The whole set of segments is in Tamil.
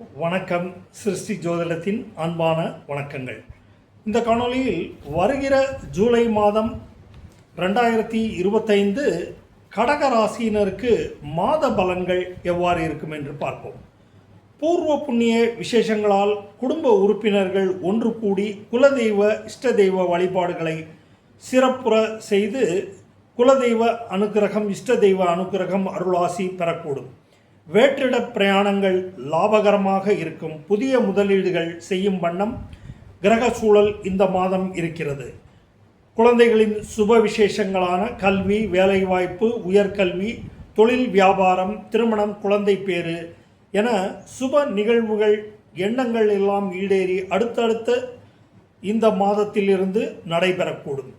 வணக்கம் சிருஷ்டி ஜோதிடத்தின் அன்பான வணக்கங்கள். இந்த காணொளியில் வருகிற ஜூலை மாதம் ரெண்டாயிரத்தி இருபத்தைந்து கடக ராசியினருக்கு மாத பலன்கள் எவ்வாறு இருக்கும் என்று பார்ப்போம். பூர்வ புண்ணிய விசேஷங்களால் குடும்ப உறுப்பினர்கள் ஒன்று கூடி குலதெய்வ இஷ்ட தெய்வ வழிபாடுகளை சிறப்புற செய்து குலதெய்வ அனுக்கிரகம் இஷ்ட தெய்வ அனுக்கிரகம் அருளாசி பெறக்கூடும். வேற்றிட பிரயாணங்கள் லாபகரமாக இருக்கும் புதிய முதலீடுகள் செய்யும் வண்ணம் கிரக சூழல் இந்த மாதம் இருக்கிறது. குழந்தைகளின் சுப விசேஷங்களான கல்வி வேலைவாய்ப்பு உயர்கல்வி தொழில் வியாபாரம் திருமணம் குழந்தை பேறு என சுப நிகழ்வுகள் எண்ணங்கள் எல்லாம் ஈடேறி அடுத்தடுத்த இந்த மாதத்திலிருந்து நடைபெறக்கூடும்.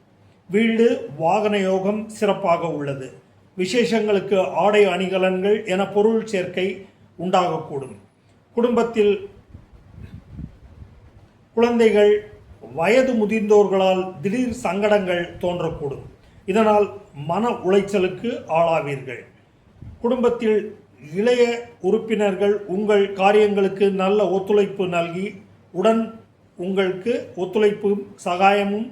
வீடு வாகன யோகம் சிறப்பாக உள்ளது. விசேஷங்களுக்கு ஆடை அணிகலன்கள் என பொருள் சேர்க்கை உண்டாகக்கூடும். குடும்பத்தில் குழந்தைகள் வயது முதிர்ந்தோர்களால் திடீர் சங்கடங்கள் தோன்றக்கூடும். இதனால் மன உளைச்சலுக்கு ஆளாவீர்கள். குடும்பத்தில் இளைய உறுப்பினர்கள் உங்கள் காரியங்களுக்கு நல்ல ஒத்துழைப்பு நல்கி உடன் உங்களுக்கு ஒத்துழைப்பும் சகாயமும்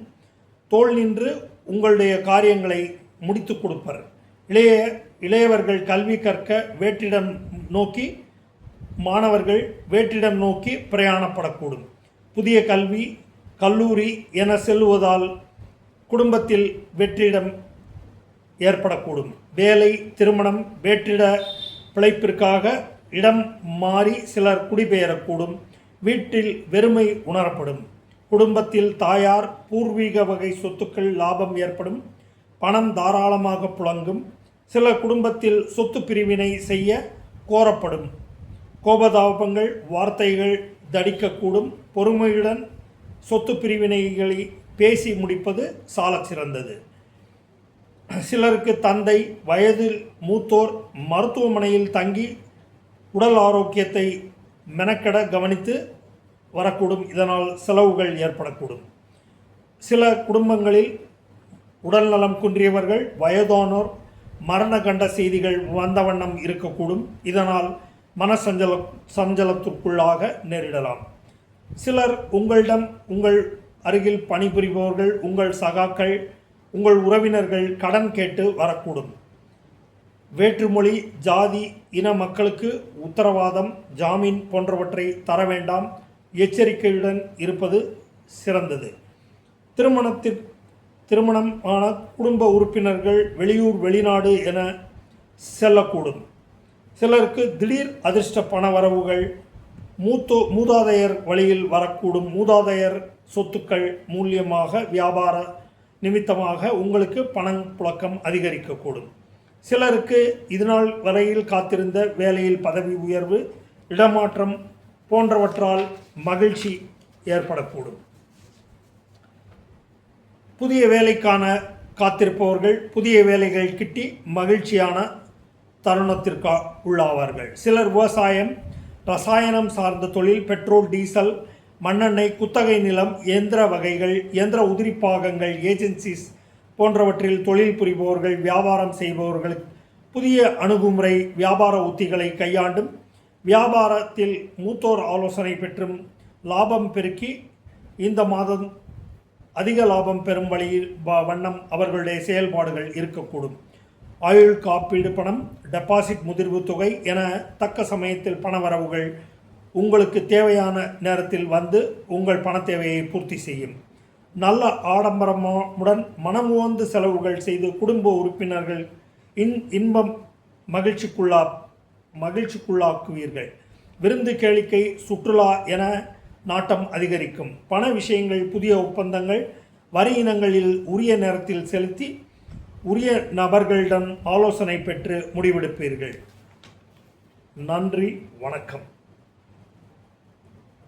தோள் நின்று உங்களுடைய காரியங்களை முடித்து கொடுப்பர். இளைய இளையவர்கள் கல்வி கற்க வேற்றிடம் நோக்கி மாணவர்கள் வேற்றிடம் நோக்கி பிரயாணப்படக்கூடும். புதிய கல்வி கல்லூரி என செல்வதால் குடும்பத்தில் வெற்றிடம் ஏற்படக்கூடும். வேலை திருமணம் வேற்றிட பிழைப்பிற்காக இடம் மாறி சிலர் குடிபெயரக்கூடும். வீட்டில் வெறுமை உணரப்படும். குடும்பத்தில் தாயார் பூர்வீக வகை சொத்துக்கள் லாபம் ஏற்படும். பணம் தாராளமாக புழங்கும். சில குடும்பத்தில் சொத்து பிரிவினை செய்ய கோரப்படும். கோபதாபங்கள் வார்த்தைகள் தடிக்கக்கூடும். பொறுமையுடன் சொத்து பிரிவினைகளை பேசி முடிப்பது சாலச் சிறந்தது. சிலருக்கு தந்தை வயதில் மூத்தோர் மருத்துவமனையில் தங்கி உடல் ஆரோக்கியத்தை மெனக்கெட கவனித்து வரக்கூடும். இதனால் செலவுகள் ஏற்படக்கூடும். சில குடும்பங்களில் உடல்நலம் குன்றியவர்கள் வயதானோர் மரண கண்ட செய்திகள் வந்த வண்ணம் இருக்கக்கூடும். இதனால் மனசஞ்சல சஞ்சலத்திற்குள்ளாக நேரிடலாம். சிலர் உங்களிடம் உங்கள் அருகில் பணிபுரிபவர்கள் உங்கள் சகாக்கள் உங்கள் உறவினர்கள் கடன் கேட்டு வரக்கூடும். வேற்றுமொழி ஜாதி இன மக்களுக்கு உத்தரவாதம் ஜாமீன் போன்றவற்றை தர வேண்டாம். எச்சரிக்கையுடன் இருப்பது சிறந்தது. திருமணத்திற்கு திருமணம் ஆன குடும்ப உறுப்பினர்கள் வெளியூர் வெளிநாடு என செல்லக்கூடும். சிலருக்கு திடீர் அதிர்ஷ்ட பண வரவுகள் மூத்தோ மூதாதையர் வழியில் வரக்கூடும். மூதாதையர் சொத்துக்கள் மூலியமாக வியாபார நிமித்தமாக உங்களுக்கு பணம் புழக்கம் அதிகரிக்கக்கூடும். சிலருக்கு இதுநாள் வரையில் காத்திருந்த வேலையில் பதவி உயர்வு இடமாற்றம் போன்றவற்றால் மகிழ்ச்சி ஏற்படக்கூடும். புதிய வேலைக்கான காத்திருப்பவர்கள் புதிய வேலைகள் கிட்டி மகிழ்ச்சியான தருணத்திற்கு உள்ளாவார்கள். சிலர் விவசாயம் ரசாயனம் சார்ந்த தொழில் பெட்ரோல் டீசல் மண்ணெண்ணெய் குத்தகை நிலம் இயந்திர வகைகள் இயந்திர உதிரிப்பாகங்கள் ஏஜென்சிஸ் போன்றவற்றில் தொழில் புரிபவர்கள் வியாபாரம் செய்பவர்கள் புதிய அணுகுமுறை வியாபார உத்திகளை கையாண்டும் வியாபாரத்தில் மூத்தோர் ஆலோசனை பெற்றும் லாபம் பெருக்கி இந்த மாதம் அதிக லாபம் பெறும் வழியில் வ- வண்ணம் அவர்களுடைய செயல்பாடுகள் இருக்கக்கூடும். ஆயுள் காப்பீடு பணம் டெபாசிட் முதிர்வு தொகை என தக்க சமயத்தில் பண வரவுகள் உங்களுக்கு தேவையான நேரத்தில் வந்து உங்கள் பண தேவையை பூர்த்தி செய்யும். நல்ல ஆடம்பரமுடன் மனமுவந்து செலவுகள் செய்து குடும்ப உறுப்பினர்கள் இன் இன்பம் மகிழ்ச்சிக்குள்ளா மகிழ்ச்சிக்குள்ளாக்குவீர்கள். விருந்து கேளிக்கை சுற்றுலா என நாட்டம் அதிகரிக்கும். பண விஷயங்கள் புதிய ஒப்பந்தங்கள் வரி இனங்களில் உரிய நேரத்தில் செலுத்தி உரிய நபர்களிடம் ஆலோசனை பெற்று முடிவெடுப்பீர்கள். நன்றி வணக்கம்.